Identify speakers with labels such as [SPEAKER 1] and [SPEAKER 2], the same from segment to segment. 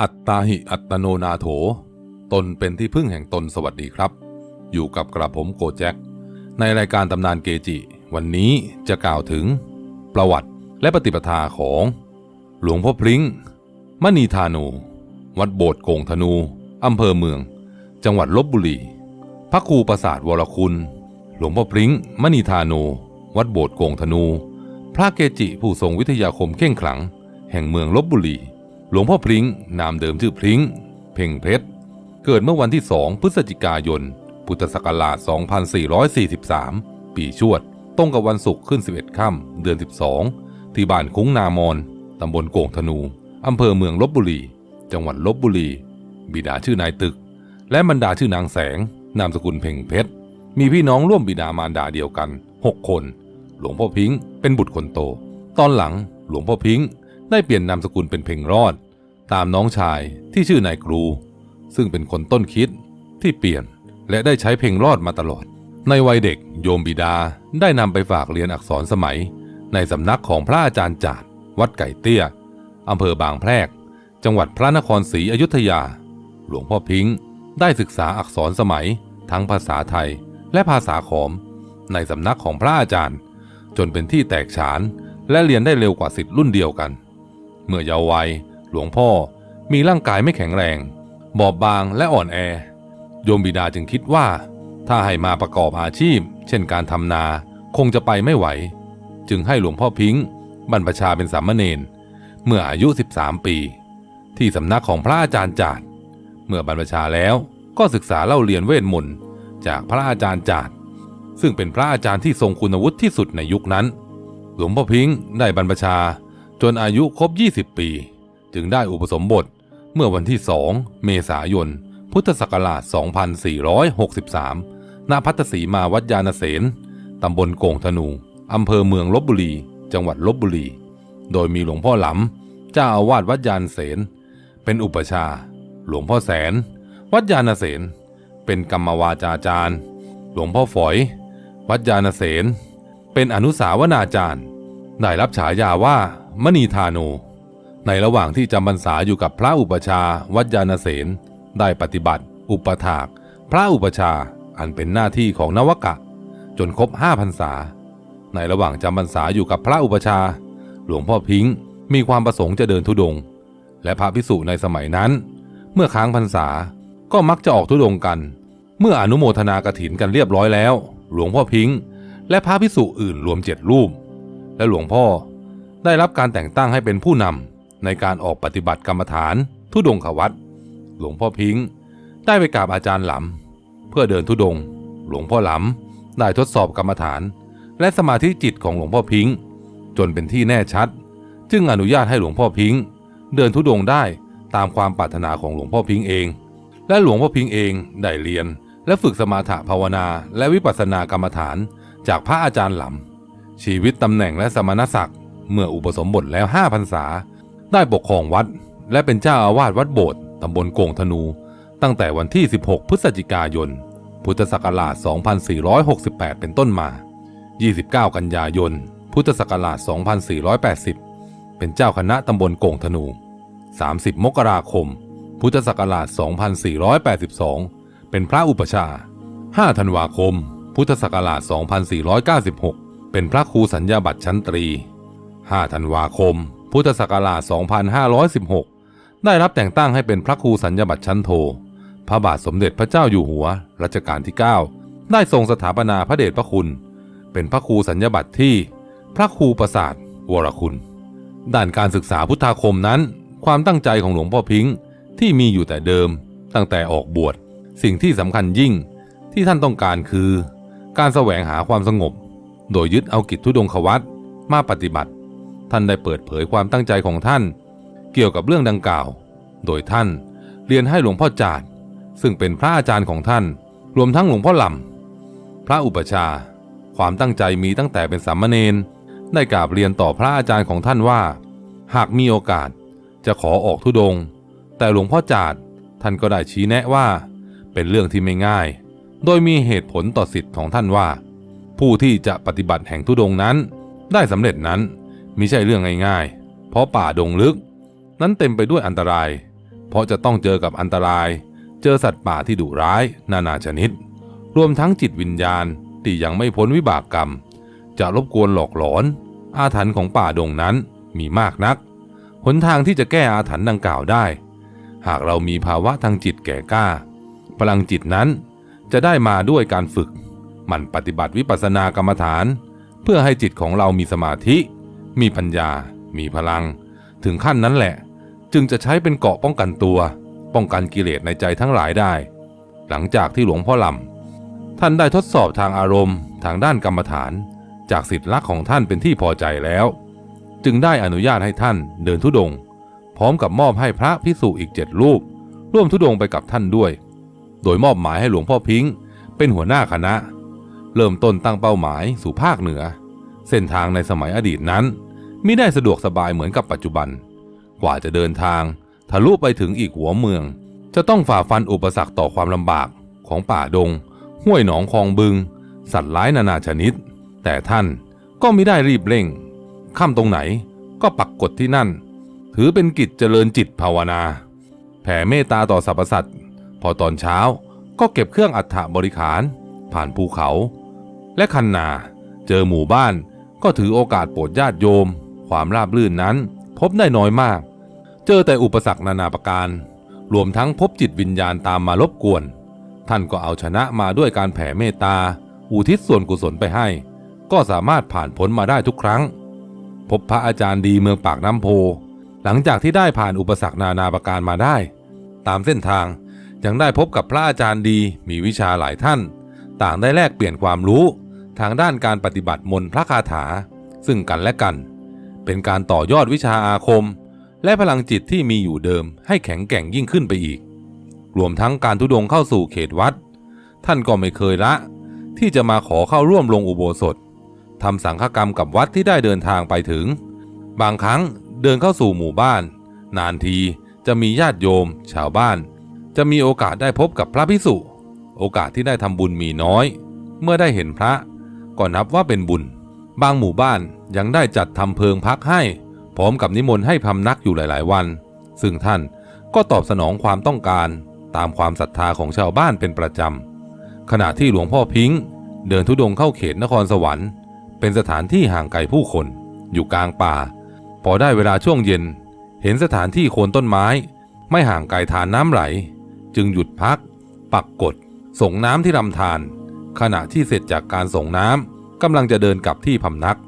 [SPEAKER 1] อัตตาหิอัตโนนาโถ ตนเป็นที่พึ่งแห่งตนสวัสดีครับ อยู่กับกระผมโกแจ็ค ในรายการตำนานเกจิ วันนี้จะกล่าวถึง ประวัติและปฏิปทาของ หลวงพ่อพริ้งมณีธานู วัดโบสถ์โกงธนู อำเภอเมือง จังหวัดลบบุรี พระครูประสาทวรคุณ หลวงพ่อพริ้งมณีธานู วัดโบสถ์โกงธนู พระเกจิผู้ทรงวิทยาคมเข่งขลัง แห่งเมืองลบบุรี หลวงพ่อพริ้งนามเดิมชื่อพริ้ง เพ่งเพชร เกิดเมื่อวันที่ 2 พฤศจิกายน พุทธศักราช 2443 ปีชวด ตรงกับวันศุกร์ขึ้น 11 ค่ำเดือน 12 ที่บ้านคุ้งนามอน ตำบลโก่งธนู อำเภอเมืองลบบุรี จังหวัดลบบุรี บิดาชื่อนายตึก และบรรดาชื่อนางแสง นามสกุลเพ่งเพชร มีพี่น้องร่วมบิดามารดาเดียวกัน 6 คน หลวงพ่อพิงค์เป็นบุตรคนโต ตอนหลังหลวงพ่อพิงค์ได้เปลี่ยนนามสกุลเป็นเพ่งรอด ตามน้องชายที่ชื่อนายครู ซึ่งเป็นคนต้นคิดที่เปลี่ยนและได้ใช้เพ่งรอดมาตลอด ในวัยเด็กโยมบิดาได้นำไปฝากเรียนอักษรสมัย ในสำนักของพระอาจารย์จาดวัดไก่เตี้ยอำเภอบางแพรก จังหวัดพระนครศรีอยุธยา หลวงพ่อพิงค์ได้ศึกษาอักษรสมัย ทั้งภาษาไทยและภาษาขอม ในสำนักของพระอาจารย์ จนเป็นที่แตกฉานและเรียนได้เร็วกว่าสิทธิ์รุ่นเดียวกัน เมื่อเยาว์วัย หลวงพ่อมีร่างกายไม่แข็งแรง บอบบางและอ่อนแอ โยมบิดาจึงคิดว่า ถ้าให้มาประกอบอาชีพ เช่นการทำนาคงจะไปไม่ไหว จึงให้หลวงพ่อพิงค์บรรพชาเป็นสามเณรเมื่ออายุ 13 ปี ที่สำนักของพระอาจารย์จาดเมื่อบรรพชาแล้วก็ศึกษาเล่าเรียนเวทมนต์จากพระอาจารย์จาดซึ่งเป็นพระอาจารย์ที่ทรงคุณวุฒิที่สุดในยุคนั้น หลวงพ่อพิงค์ได้บรรพชาจนอายุครบ 20 ปี จึงได้อุปสมบทเมื่อวันที่ 2 เมษายน พุทธศักราช 2463 ณ พัทสีมาวัดยานเสนตำบลโก่งธนู อำเภอเมืองลบบุรี จังหวัดลบบุรี โดยมีหลวงพ่อหลำเจ้าอาวาสวัดยานเสน เป็นอุปชา หลวงพ่อแสน วัดยานเสน เป็นกรรมวาจาจารย์ หลวงพ่อฝอย วัดยานเสน เป็นอนุสาวนาจารย์ ได้รับฉายาว่ามณีธาโน ในระหว่างที่จำพรรษาอยู่กับพระอุปชาวัดยานเสนได้ปฏิบัติ อุปถาก พระอุปชาอันเป็นหน้าที่ของนวกะ จนครบห้าพรรษา ในระหว่างจำพรรษาอยู่กับพระอุปชา หลวงพ่อพิงค์มีความประสงค์จะเดินธุดงค์และพระพิสุในสมัยนั้น เมื่อค้างพรรษาก็มักจะออกธุดงค์กัน เมื่ออนุโมทนากระถินกันเรียบร้อยแล้ว หลวงพ่อพิงค์และพระพิสุอื่นรวมเจ็ดรูป และหลวงพ่อได้รับการแต่งตั้งให้เป็นผู้นำ ในการออกปฏิบัติกรรมฐาน ทุดงขวัตหลวงพ่อพิงค์ได้ไปกราบอาจารย์หลำเพื่อเดินทุดง หลวงพ่อหลำได้ทดสอบกรรมฐาน และสมาธิจิตของหลวงพ่อพิงค์จนเป็นที่แน่ชัด จึงอนุญาตให้หลวงพ่อพิงค์เดินทุดงได้ตามความปรารถนาของหลวงพ่อพิงค์เอง และหลวงพ่อพิงค์เองได้เรียน และฝึกสมาธิภาวนาและวิปัสสนากรรมฐาน จากพระอาจารย์หลำชีวิตตำแหน่งและสมณศักดิ์เมื่ออุปสมบทแล้วห้าพรรษา ได้ปกครองวัด และเป็นเจ้าอาวาสวัดโบสถ์ตำบลโก่งธนู ตั้งแต่วันที่ 16 พฤศจิกายน พุทธศักราช 2468 เป็นต้นมา 29 กันยายน พุทธศักราช 2480 เป็นเจ้าคณะตำบลโก่งธนู 30 มกราคม พุทธศักราช 2482 เป็นพระอุปชา 5 ธันวาคม พุทธศักราช 2496 เป็นพระครูสัญญาบัตรชั้นตรี 5 ธันวาคม พุทธศักราช 2516 ได้รับแต่งตั้งให้เป็นพระครูสัญญาบัตรชั้นโท พระบาทสมเด็จพระเจ้าอยู่หัวรัชกาลที่ 9 ได้ทรงสถาปนาพระเดชพระคุณ เป็นพระครูสัญญาบัตรที่พระครูประสาทวรคุณ ด้านการศึกษาพุทธาคมนั้น ความตั้งใจของหลวงพ่อพิงค์ที่มีอยู่แต่เดิมตั้งแต่ออกบวช สิ่งที่สำคัญยิ่งที่ท่านต้องการคือ การแสวงหาความสงบ โดยยึดเอากิจทุดงควัตมาปฏิบัติ ท่านได้เปิดเผยความตั้งใจของท่าน เกี่ยวกับเรื่องดังกล่าว โดยท่านเรียนให้หลวงพ่อจาดซึ่งเป็นพระอาจารย์ของท่าน รวมทั้งหลวงพ่อหลำพระอุปชา ความตั้งใจมีตั้งแต่เป็นสามเณรได้กราบเรียนต่อพระอาจารย์ของท่านว่า หากมีโอกาสจะขอออกทุดง แต่หลวงพ่อจาดท่านก็ได้ชี้แนะว่า เป็นเรื่องที่ไม่ง่าย โดยมีเหตุผลต่อสิทธิ์ของท่านว่า ผู้ที่จะปฏิบัติแห่งทุดงนั้น ได้สำเร็จนั้น มิใช่เรื่องง่ายๆ เพราะป่าดงลึก นั้นเต็มไปด้วยอันตราย เพราะจะต้องเจอกับอันตราย เจอสัตว์ป่าที่ดุร้าย นานาชนิด รวมทั้งจิตวิญญาณที่ยังไม่พ้นวิบากกรรม จะรบกวนหลอกหลอน อาถรรพ์ของป่าดงนั้นมีมากนัก หนทางที่จะแก้อาถรรพ์ดังกล่าวได้ หากเรามีภาวะทางจิตแก่กล้า พลังจิตนั้นจะได้มาด้วยการฝึกหมั่นปฏิบัติวิปัสสนากรรมฐาน เพื่อให้จิตของเรามีสมาธิ มีปัญญา มีพลัง ถึงขั้นนั้นแหละ จึงจะใช้เป็นเกาะป้องกันตัว ป้องกันกิเลสในใจทั้งหลายได้ หลังจากที่หลวงพ่อลำท่านได้ทดสอบทางอารมณ์ ทางด้านกรรมฐาน จากสิทธิลักษ์ของท่านเป็นที่พอใจแล้ว จึงได้อนุญาตให้ท่านเดินทุดงค์พร้อมกับมอบให้พระพิสุอีกเจ็ดรูป ร่วมทุดงค์ไปกับท่านด้วย โดยมอบหมายให้หลวงพ่อพิงค์เป็นหัวหน้าคณะ เริ่มต้นตั้งเป้าหมายสู่ภาคเหนือเส้นทางในสมัยอดีตนั้น ไมิได้สะดวกสบายเหมือนกับปัจจุบัน กว่าจะเดินทางทะลุไปถึงอีกหัวเมือง จะต้องฝ่าฟันอุปสรรคต่อความลำบากของป่าดง ห้วยหนองคลองบึง สัตว์ร้ายนานาชนิด แต่ท่านก็ไม่ได้รีบเร่งข้ามตรงไหนก็ปักกดที่นั่น ถือเป็นกิจเจริญจิตภาวนา แผ่เมตตาต่อสรรพสัตว์พอตอนเช้าก็เก็บเครื่องอัฐบริขาร ผ่านภูเขา และคันนา เจอหมู่บ้านก็ถือโอกาสโปรดญาติโยม ความราบรื่นนั้น พบได้น้อยมาก เจอแต่อุปสรรคนานาประการ รวมทั้งพบจิตวิญญาณตามมารบกวน ท่านก็เอาชนะมาด้วยการแผ่เมตตา อุทิศส่วนกุศลไปให้ ก็สามารถผ่านพ้นมาได้ทุกครั้ง พบพระอาจารย์ดีเมืองปากน้ำโพ หลังจากที่ได้ผ่านอุปสรรคนานาประการมาได้ ตามเส้นทางยังได้พบกับพระอาจารย์ดีมีวิชาหลายท่าน ต่างได้แลกเปลี่ยนความรู้ ทางด้านการปฏิบัติมนต์พระคาถา ซึ่งกันและกัน เป็นการต่อยอดวิชาอาคม และพลังจิตที่มีอยู่เดิมให้แข็งแกร่งยิ่งขึ้นไปอีก รวมทั้งการทุดงเข้าสู่เขตวัด ท่านก็ไม่เคยละ ที่จะมาขอเข้าร่วมลงอุโบสถทำสังฆกรรมกับวัดที่ได้เดินทางไปถึง บางครั้งเดินเข้าสู่หมู่บ้าน นานทีจะมีญาติโยม ชาวบ้าน จะมีโอกาสได้พบกับพระพิสุโอกาสที่ได้ทำบุญมีน้อย เมื่อได้เห็นพระ ก็นับว่าเป็นบุญ บางหมู่บ้าน ยังได้จัดทำเพิงพักให้ พร้อมกับนิมนต์ให้พำนักอยู่หลาย ๆ วัน ซึ่งท่านก็ตอบสนองความต้องการตามความศรัทธาของชาวบ้านเป็นประจำ ขณะที่หลวงพ่อพิงค์เดินทุดงเข้าเขตนครสวรรค์ เป็นสถานที่ห่างไกลผู้คน อยู่กลางป่า พอได้เวลาช่วงเย็น เห็นสถานที่โคนต้นไม้ ไม่ห่างไกลทานน้ำไหล จึงหยุดพัก ปักกดส่งน้ำที่ลำธารขณะที่เสร็จจากการส่งน้ำกำลังจะเดินกลับที่พำนัก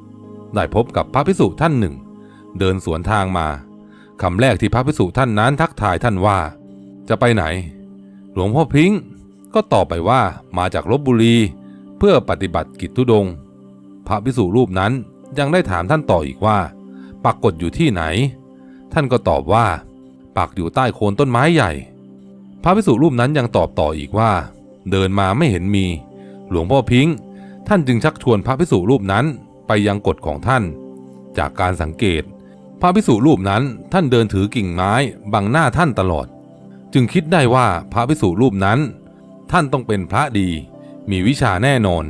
[SPEAKER 1] ได้พบกับพระพิสุท่านหนึ่ง เดินสวนทางมาคำแรกที่พระพิสุท่านนั้นทักทายท่านว่า จะไปไหน หลวงพ่อพิงค์ก็ตอบไปว่ามาจากลบบุรี เพื่อปฏิบัติกิจทุดง พระพิสุรูปนั้นยังได้ถามท่านต่ออีกว่า ปักกดอยู่ที่ไหน ท่านก็ตอบว่า ปักอยู่ใต้โคนต้นไม้ใหญ่ พระพิสุรูปนั้นยังตอบต่ออีกว่า เดินมาไม่เห็นมี หลวงพ่อพิงค์ท่านจึงชักชวนพระพิสุรูปนั้น ไปยังกฎของท่าน จากการสังเกต พระพิสุรูปนั้นท่านเดินถือกิ่งไม้บังหน้าท่านตลอด จึงคิดได้ว่าพระพิสุรูปนั้น ท่านต้องเป็นพระดี มีวิชาแน่นอน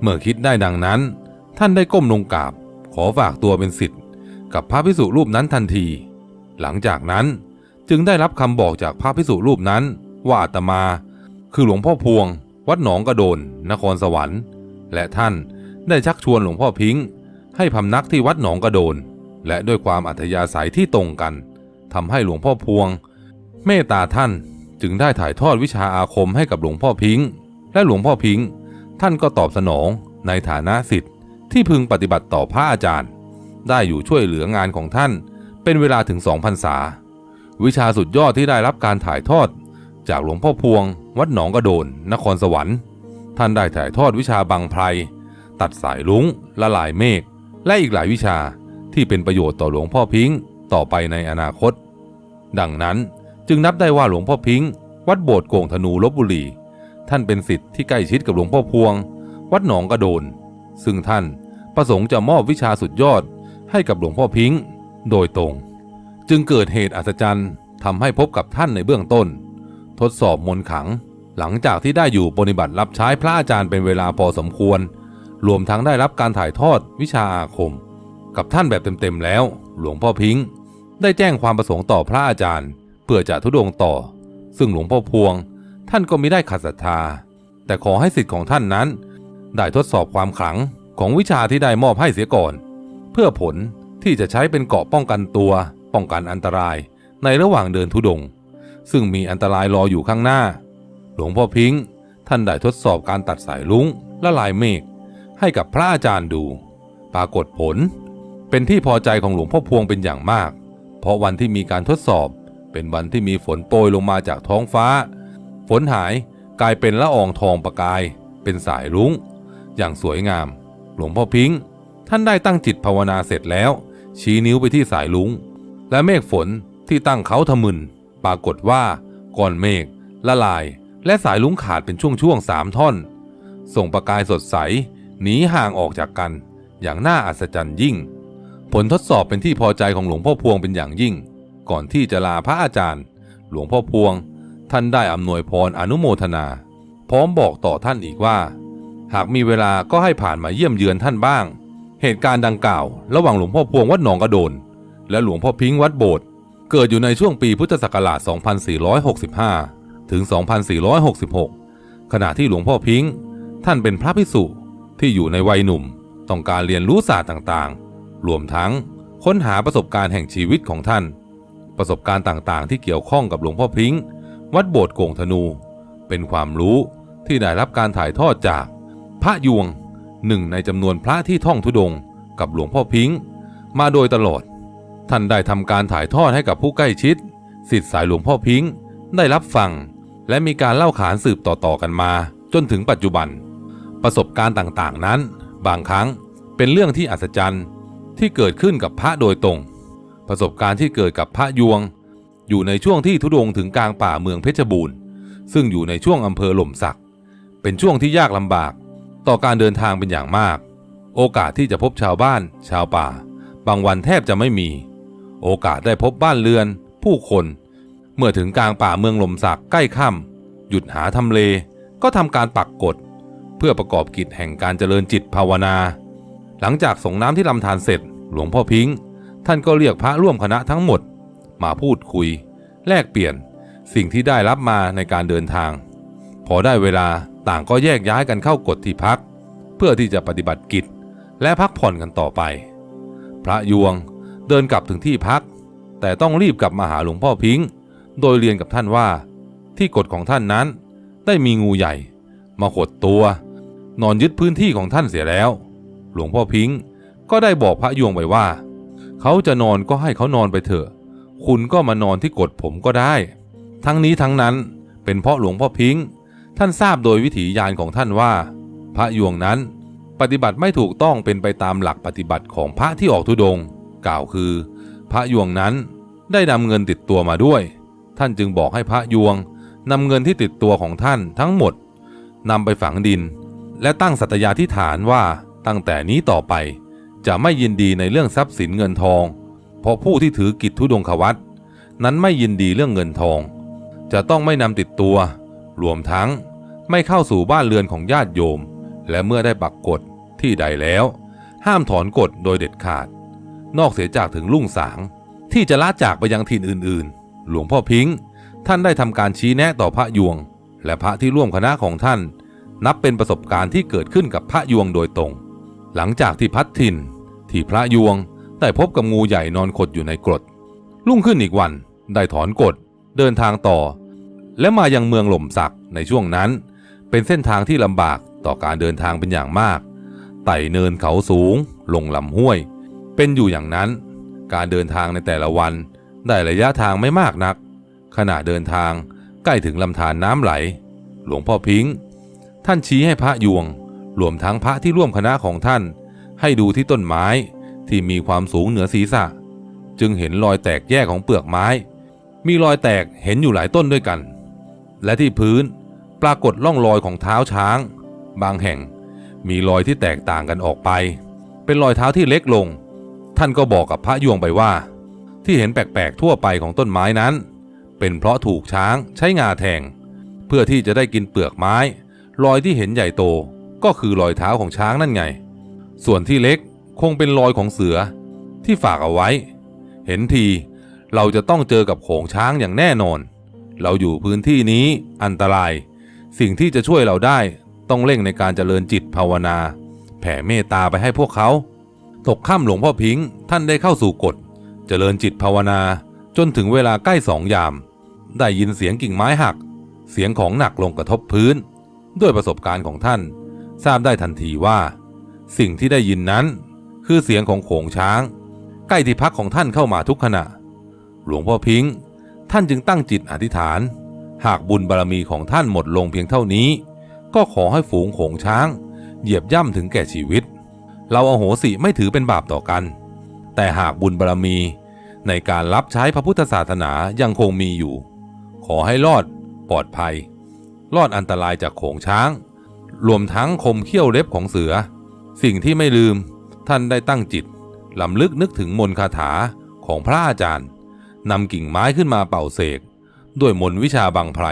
[SPEAKER 1] เมื่อคิดได้ดังนั้น ท่านได้ก้มลงกราบ ขอฝากตัวเป็นศิษย์กับพระพิสุรูปนั้นทันที หลังจากนั้นจึงได้รับคำบอกจากพระพิสุรูปนั้นว่าอาตมา คือหลวงพ่อพวง วัดหนองกระโดน นครสวรรค์ และท่าน ได้ชักชวนหลวงพ่อพิงค์ให้พำนักที่วัดหนองกระโดน และด้วยความอัธยาศัยที่ตรงกันทำให้หลวงพ่อพวง เมตตาท่านจึงได้ถ่ายทอดวิชาอาคมให้กับหลวงพ่อพิงค์และหลวงพ่อพิงค์ท่านก็ตอบสนองในฐานะสิทธิ์ที่พึงปฏิบัติต่อพระอาจารย์ ได้อยู่ช่วยเหลืองานของท่าน เป็นเวลาถึงสองพรรษา วิชาสุดยอดที่ได้รับการถ่ายทอด จากหลวงพ่อพวง วัดหนองกระโดน นครสวรรค์ ท่านได้ถ่ายทอดวิชาบังไพร ตัดสายลุงละลายเมฆ และอีกหลายวิชาที่เป็นประโยชน์ต่อหลวงพ่อพิงค์ต่อไปในอนาคต ดังนั้นจึงนับได้ว่าหลวงพ่อพิงค์วัดโบสถ์โก่งธนูลบบุรี ท่านเป็นสิทธิ์ที่ใกล้ชิดกับหลวงพ่อพวง วัดหนองกระโดน ซึ่งท่านประสงค์จะมอบวิชาสุดยอดให้กับหลวงพ่อพิงค์โดยตรง จึงเกิดเหตุอัศจรรย์ทำให้พบกับท่านในเบื้องต้น ทดสอบมนขัง หลังจากที่ได้อยู่ปฏิบัติรับใช้พระอาจารย์เป็นเวลาพอสมควร รวมทั้งได้รับการถ่ายทอดวิชาอาคม กับท่านแบบเต็มๆแล้ว หลวงพ่อพิงค์ได้แจ้งความประสงค์ต่อพระอาจารย์ เพื่อจะทุดงต่อ ซึ่งหลวงพ่อพวง ท่านก็ม่ได้ขัดศรัทธา แต่ขอให้สิทธิ์ของท่านนั้น ได้ทดสอบความขลังของวิชาที่ได้มอบให้เสียก่อน เพื่อผลที่จะใช้เป็นเกราะป้องกันตัว ป้องกันอันตรายในระหว่างเดินทุดง ซึ่งมีอันตรายรออยู่ข้างหน้า หลวงพ่อพิงค์ท่านได้ทดสอบการตัดสายลุงและลายเมฆ ให้กับพระอาจารย์ดู ปรากฏผล เป็นที่พอใจของหลวงพ่อพวงเป็นอย่างมาก เพราะวันที่มีการทดสอบ เป็นวันที่มีฝนโปรยลงมาจากท้องฟ้า ฝนหายกลายเป็นละอองทองประกาย เป็นสายรุ้ง อย่างสวยงาม หลวงพ่อพิงค์ท่านได้ตั้งจิตภาวนาเสร็จแล้ว ชี้นิ้วไปที่สายลุงและเมฆฝนที่ตั้งเขาทะมึน ปรากฏว่าก้อนเมฆละลาย และสายลุงขาดเป็นช่วงๆสามท่อน ส่งประกายสดใส หนีห่างออกจากกัน อย่างน่าอัศจรรย์ยิ่ง ผลทดสอบเป็นที่พอใจของหลวงพ่อพวงเป็นอย่างยิ่ง ก่อนที่จะลาพระอาจารย์ หลวงพ่อพวง ท่านได้อำนวยพรอนุโมทนา พร้อมบอกต่อท่านอีกว่า หากมีเวลาก็ให้ผ่านมาเยี่ยมเยือนท่านบ้าง เหตุการณ์ดังกล่าว ระหว่างหลวงพ่อพวงวัดหนองกระโดน และหลวงพ่อพิงค์วัดโบสถ์เกิดอยู่ในช่วงปีพุทธศักราช 2465 ถึง 2466 ขณะที่หลวงพ่อพิงค์ท่านเป็นพระภิกษุ ที่อยู่ในวัยหนุ่ม ต้องการเรียนรู้ศาสตร์ต่างๆ รวมทั้งค้นหาประสบการณ์แห่งชีวิตของท่าน ประสบการณ์ต่างๆ ที่เกี่ยวข้องกับหลวงพ่อพิงค์วัดโบสถ์โกงธนู เป็นความรู้ที่ได้รับการถ่ายทอดจาก พระยวงหนึ่งในจำนวนพระที่ท่องทุดง กับหลวงพ่อพิงค์มาโดยตลอด ท่านได้ทำการถ่ายทอดให้กับผู้ใกล้ชิดสิทธิสายหลวงพ่อพิงค์ได้รับฟัง และมีการเล่าขานสืบต่อๆกันมา จนถึงปัจจุบัน ประสบการณ์ต่างๆ นั้น บางครั้งเป็นเรื่องที่อัศจรรย์ที่เกิดขึ้นกับพระโดยตรง ประสบการณ์ที่เกิดกับพระยวง อยู่ในช่วงที่ทุดงถึงกลางป่าเมืองเพชรบูรณ์ ซึ่งอยู่ในช่วงอำเภอหล่มสัก เป็นช่วงที่ยากลำบาก ต่อการเดินทางเป็นอย่างมาก โอกาสที่จะพบชาวบ้าน ชาวป่า บางวันแทบจะไม่มี โอกาสได้พบบ้านเรือน ผู้คน เมื่อถึงกลางป่าเมืองหล่มสักใกล้ค่ำหยุดหาทำเล ก็ทำการปักกฎ พื่อประกอบกิจแห่งการเจริญจิตภาวนา หลังจากส่งน้ำที่ลำธารเสร็จ หลวงพ่อพิงค์ท่านก็เรียกพระร่วมคณะทั้งหมด มาพูดคุย แลกเปลี่ยนสิ่งที่ได้รับมาในการเดินทาง พอได้เวลาต่างก็แยกย้ายกันเข้ากฎที่พัก เพื่อที่จะปฏิบัติกิจและพักผ่อนกันต่อไป พระยวงเดินกลับถึงที่พัก แต่ต้องรีบกลับมาหาหลวงพ่อพิงค์โดยเรียนกับท่านว่า ที่กฎของท่านนั้นได้มีงูใหญ่ มาขดตัว นอนยึดพื้นที่ของท่านเสียแล้ว หลวงพ่อพิงค์ก็ได้บอกพระยวงไปว่า เขาจะนอนก็ให้เขานอนไปเถอะ คุณก็มานอนที่กฎผมก็ได้ ทั้งนี้ทั้งนั้นเป็นเพราะหลวงพ่อพิงค์ท่านทราบโดยวิถีญาณของท่านว่า พระยวงนั้นปฏิบัติไม่ถูกต้องเป็นไปตามหลักปฏิบัติของพระที่ออกทุดง์กล่าวคือ พระยวงนั้นได้นำเงินติดตัวมาด้วย ท่านจึงบอกให้พระยวงนำเงินที่ติดตัวของท่านทั้งหมดนำไปฝังดิน และตั้งสัตยาธิฐานว่าตั้งแต่นี้ต่อไป จะไม่ยินดีในเรื่องทรัพย์สินเงินทอง เพราะผู้ที่ถือกิจทุดงควัตนั้นไม่ยินดีเรื่องเงินทอง จะต้องไม่นำติดตัว รวมทั้งไม่เข้าสู่บ้านเรือนของญาติโยม และเมื่อได้ปักกฎที่ใดแล้ว ห้ามถอนกฎโดยเด็ดขาด นอกเสียจากถึงลุ่งสาง ที่จะละจากไปยังถิ่นอื่นๆ หลวงพ่อพิงค์ท่านได้ทำการชี้แนะต่อพระยวง และพระที่ร่วมคณะของท่าน นับเป็นประสบการณ์ที่เกิดขึ้นกับพระยวงโดยตรง หลังจากที่พัดถิ่นที่พระยวงได้พบกับงูใหญ่นอนขดอยู่ในกรดรุ่งขึ้นอีกวันได้ถอนกฎเดินทางต่อ และมายังเมืองหล่มสักในช่วงนั้น เป็นเส้นทางที่ลำบากต่อการเดินทางเป็นอย่างมาก ไต่เนินเขาสูง ลงลำห้วย เป็นอยู่อย่างนั้น การเดินทางในแต่ละวัน ได้ระยะทางไม่มากนัก ขณะเดินทางใกล้ถึงลำธารน้ำไหล หลวงพ่อพิงค์ ท่านชี้ให้พระยวงรวมทั้งพระที่ร่วมคณะของท่าน ให้ดูที่ต้นไม้ที่มีความสูงเหนือศีรษะ จึงเห็นรอยแตกแยกของเปลือกไม้ มีรอยแตกเห็นอยู่หลายต้นด้วยกัน และที่พื้นปรากฏร่องรอยของเท้าช้าง บางแห่งมีรอยที่แตกต่างกันออกไป เป็นรอยเท้าที่เล็กลง ท่านก็บอกกับพระยวงไปว่า ที่เห็นแปลกๆทั่วไปของต้นไม้นั้น เป็นเพราะถูกช้างใช้งาแทง เพื่อที่จะได้กินเปลือกไม้ รอยที่เห็นใหญ่โตก็คือรอยเท้าของช้างนั่นไง ส่วนที่เล็กคงเป็นรอยของเสือที่ฝากเอาไว้ เห็นทีเราจะต้องเจอกับโขงช้างอย่างแน่นอน เราอยู่พื้นที่นี้อันตราย สิ่งที่จะช่วยเราได้ต้องเร่งในการเจริญจิตภาวนา แผ่เมตตาไปให้พวกเขา ตกค่ำหลวงพ่อพิงค์ท่านได้เข้าสู่กฎ เจริญจิตภาวนาจนถึงเวลาใกล้สองยาม ได้ยินเสียงกิ่งไม้หัก เสียงของหนักลงกระทบพื้น ด้วยประสบการณ์ของท่าน ทราบได้ทันทีว่า สิ่งที่ได้ยินนั้น คือเสียงของโขงช้าง ใกล้ที่พักของท่านเข้ามาทุกขณะ หลวงพ่อพิงค์ท่านจึงตั้งจิตอธิษฐาน หากบุญบารรมีของท่านหมดลงเพียงเท่านี้ ก็ขอให้ฝูงโขงช้าง เหยียบย่ำถึงแก่ชีวิต เราอาโหสิไม่ถือเป็นบาปต่อกัน แต่หากบุญบารรมีในการรับใช้พระพุทธศาสนายังคงมีอยู่ ขอให้รอดปลอดภัย รอดอันตรายจากโขงช้าง รวมทั้งคมเขี้ยวเล็บของเสือ สิ่งที่ไม่ลืมท่านได้ตั้งจิตลำลึกนึกถึงมนต์คาถาของพระอาจารย์นำกิ่งไม้ขึ้นมาเป่าเสก ด้วยมนวิชาบังไพร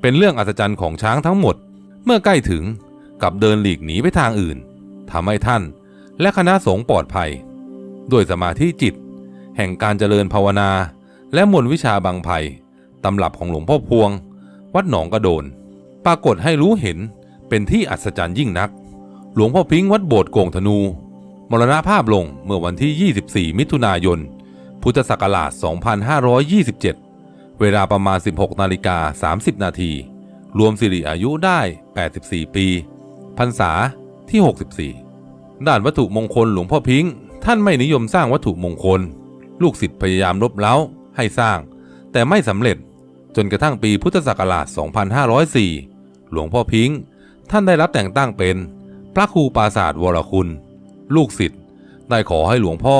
[SPEAKER 1] เป็นเรื่องอัศจรรย์ของช้างทั้งหมด เมื่อใกล้ถึงกับเดินหลีกหนีไปทางอื่นทำให้ท่านและคณะสงฆ์ปลอดภัย ด้วยสมาธิจิต แห่งการเจริญภาวนา และมนวิชาบังไพรตำรับของหลวงพ่อพวง วัดหนองกระโดน ปรากฏให้รู้เห็นเป็นที่อัศจรรย์ยิ่งนัก หลวงพ่อพิงค์วัดโบสถ์โกงธนู มรณภาพลงเมื่อวันที่ 24 มิถุนายน พุทธศักราช 2527 เวลาประมาณ 16 นาฬิกา 30 นาที รวมสิริอายุได้ 84 ปี พรรษาที่ 64 ด้านวัตถุมงคลหลวงพ่อพิงค์ท่านไม่นิยมสร้างวัตถุมงคล ลูกศิษย์พยายามลบเล้าให้สร้าง แต่ไม่สำเร็จ จนกระทั่งปีพุทธศักราช 2504 หลวงพ่อพิงค์ท่านได้รับแต่งตั้งเป็น พระครูปราศาสตร์วรคุณ ลูกศิษย์ได้ขอให้หลวงพ่อ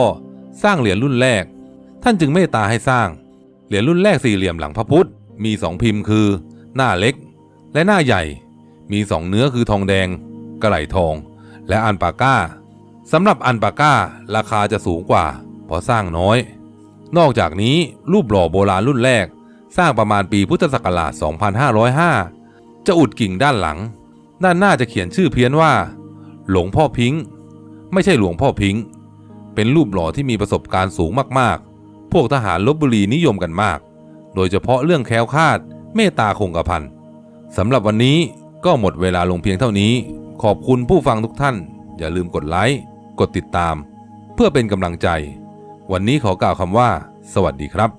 [SPEAKER 1] สร้างเหรียญรุ่นแรก ท่านจึงเมตตาให้สร้าง เหรียญรุ่นแรกสี่เหลี่ยมหลังพระพุทธมีสองพิมพ์คือ หน้าเล็ก และหน้าใหญ่ มีสองเนื้อคือทองแดง กระไหลทอง และอันปาก้าสำหรับอันปาก้าราคาจะสูงกว่าเพราะสร้างน้อย นอกจากนี้รูปหล่อโบราณรุ่นแรก สร้างประมาณปีพุทธศักราช 2505 จะอุดกิ่งด้านหลัง ด้านหน้าจะเขียนชื่อเพี้ยนว่า หลวงพ่อพิงค์ไม่ใช่หลวงพ่อพิงค์เป็นรูปหล่อที่มีประสบการณ์สูงมากๆ พวกทหารลบบุรีนิยมกันมาก โดยเฉพาะเรื่องแคล้วคลาดเมตตาคงกระพันสำหรับวันนี้ก็หมดเวลาลงเพียงเท่านี้ ขอบคุณผู้ฟังทุกท่าน อย่าลืมกดไลค์กดติดตาม เพื่อเป็นกำลังใจ วันนี้ขอกล่าวคำว่า สวัสดีครับ